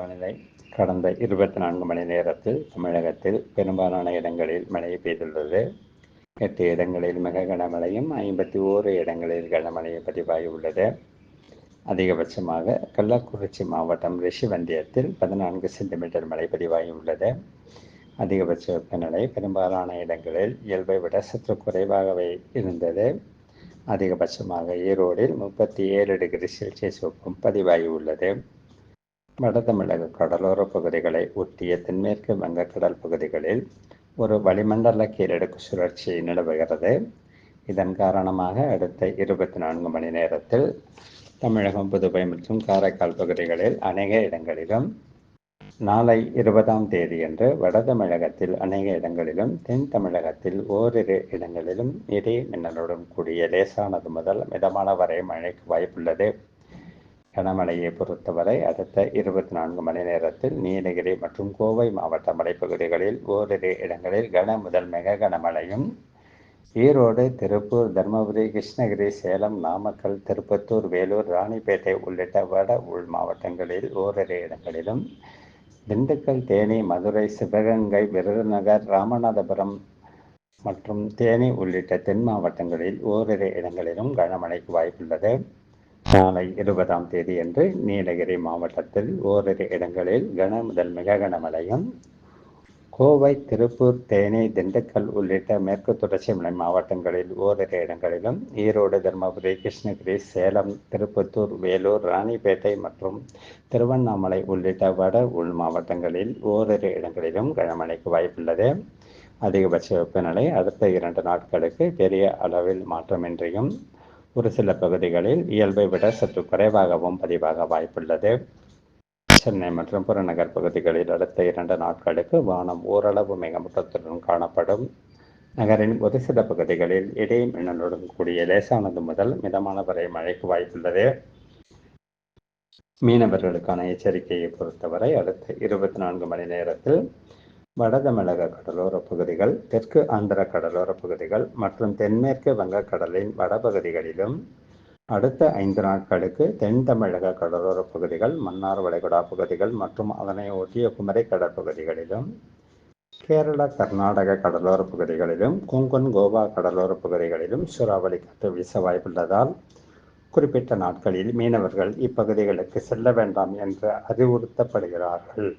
வானிலை கடந்த இருபத்தி நான்கு மணி நேரத்தில் தமிழகத்தில் பெரும்பாலான இடங்களில் மழை பெய்துள்ளது. எட்டு இடங்களில் மிக கனமழையும் ஐம்பத்தி ஓரு இடங்களில் கனமழையும் பதிவாகியுள்ளது. அதிகபட்சமாக கள்ளக்குறிச்சி மாவட்டம் ரிஷிவந்தியத்தில் பதினான்கு சென்டிமீட்டர் மழை பதிவாகியுள்ளது. அதிகபட்ச வெப்பநிலை பெரும்பாலான இடங்களில் இயல்பை விட சற்று குறைவாகவே இருந்தது. அதிகபட்சமாக ஈரோடில் முப்பத்தி ஏழு டிகிரி செல்சியஸ் வெப்பம் பதிவாகியுள்ளது. வட தமிழக கடலோர பகுதிகளை ஒட்டிய தென்மேற்கு வங்கக்கடல் பகுதிகளில் ஒரு வளிமண்டல கீழடுக்கு சுழற்சி நிலவுகிறது. இதன் காரணமாக அடுத்த இருபத்தி நான்கு மணி நேரத்தில் தமிழகம் புதுவை மற்றும் காரைக்கால் பகுதிகளில் அநேக இடங்களிலும் நாளை இருபதாம் தேதியன்று வட தமிழகத்தில் அநேக இடங்களிலும் தென் தமிழகத்தில் ஓரிரு இடங்களிலும் இடி மின்னலுடன் கூடிய லேசானது முதல் மிதமான வரை மழைக்கு வாய்ப்புள்ளது. கனமழையை பொறுத்தவரை அடுத்த இருபத்தி நான்கு மணி நேரத்தில் நீலகிரி மற்றும் கோவை மாவட்ட மலைப்பகுதிகளில் ஓரிரு இடங்களில் கன முதல் மிக கனமழையும். ஈரோடு திருப்பூர் தருமபுரி கிருஷ்ணகிரி சேலம் நாமக்கல் திருப்பத்தூர் வேலூர் ராணிப்பேட்டை உள்ளிட்ட வட உள் மாவட்டங்களில் ஓரிரு இடங்களிலும் திண்டுக்கல் தேனி மதுரை சிவகங்கை விருதுநகர் ராமநாதபுரம் மற்றும் தேனி உள்ளிட்ட தென் மாவட்டங்களில் ஓரிரு இடங்களிலும் கனமழைக்கு வாய்ப்புள்ளது. நாளை இருபதாம் தேதியன்று நீலகிரி மாவட்டத்தில் ஓரிரு இடங்களில் கன முதல் மிக கனமழையும் கோவை திருப்பூர் தேனி திண்டுக்கல் உள்ளிட்ட மேற்கு தொடர்ச்சி மலை மாவட்டங்களில் ஓரிரு இடங்களிலும் ஈரோடு தருமபுரி கிருஷ்ணகிரி சேலம் திருப்பத்தூர் வேலூர் ராணிப்பேட்டை மற்றும் திருவண்ணாமலை உள்ளிட்ட வட உள் மாவட்டங்களில் ஓரிரு இடங்களிலும் கனமழைக்கு வாய்ப்புள்ளது. அதிகபட்ச வெப்பநிலை அடுத்த இரண்டு நாட்களுக்கு பெரிய அளவில் மாற்றமின்றியும் ஒரு சில பகுதிகளில் இயல்பை விட சற்று குறைவாகவும் பதிவாக வாய்ப்புள்ளது. சென்னை மற்றும் புறநகர் பகுதிகளில் அடுத்த இரண்டு நாட்களுக்கு வானம் ஓரளவு மிகமுட்டத்துடன் காணப்படும். நகரின் ஒரு சில பகுதிகளில் இடை மின்னலுடன் கூடிய லேசானது முதல் மிதமான வரை மழைக்கு வாய்ப்புள்ளது. மீனவர்களுக்கான எச்சரிக்கையை பொறுத்தவரை அடுத்த இருபத்தி நான்கு மணி நேரத்தில் வடதமிழக கடலோரப் கடலோர பகுதிகள் தெற்கு ஆந்திர கடலோர பகுதிகள் மற்றும் தென்மேற்கு வங்கக்கடலின் வடபகுதிகளிலும் அடுத்த ஐந்து நாட்களுக்கு தென் தமிழக கடலோர பகுதிகள் மன்னார் வளைகுடா பகுதிகள் மற்றும் அதனை ஒட்டிய குமரி கடற்பகுதிகளிலும் கேரள கர்நாடக கடலோர பகுதிகளிலும் கொங்கன் கோவா கடலோர பகுதிகளிலும் சூறாவளி காற்று வீச வாய்ப்புள்ளதால் குறிப்பிட்ட நாட்களில் மீனவர்கள் இப்பகுதிகளுக்கு செல்ல வேண்டாம் என்று அறிவுறுத்தப்படுகிறார்கள்.